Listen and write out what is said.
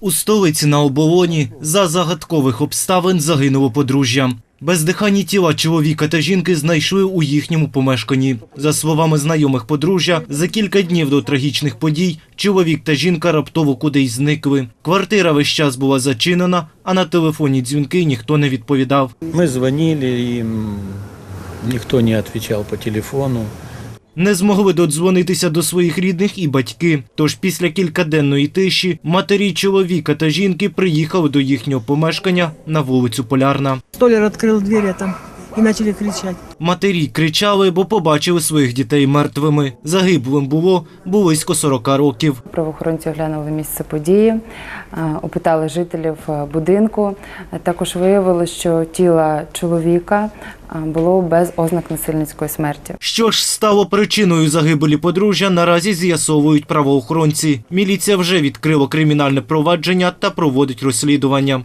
У столиці на оболоні за загадкових обставин загинуло подружжя. Бездиханні тіла чоловіка та жінки знайшли у їхньому помешканні. За словами знайомих подружжя, за кілька днів до трагічних подій чоловік та жінка раптово кудись зникли. Квартира весь час була зачинена, а на телефонні дзвінки ніхто не відповідав. Мы звонили, им никто не отвечал по телефону. Не змогли додзвонитися до своїх рідних і батьки. Тож після кількаденної тиші матері чоловіка та жінки приїхали до їхнього помешкання на вулицю Полярна. Столяр открыл дверь там и начали кричать. Матері кричали, бо побачили своїх дітей мертвими. Загиблим було близько 40 років. Правоохоронці оглянули місце події, е, опитали жителів е, будинку. Е, Також виявили, що тіло чоловіка було без ознак насильницької смерті. Що ж стало причиною загибелі подружжя, наразі з'ясовують правоохоронці. Міліція вже відкрила кримінальне провадження та проводить розслідування.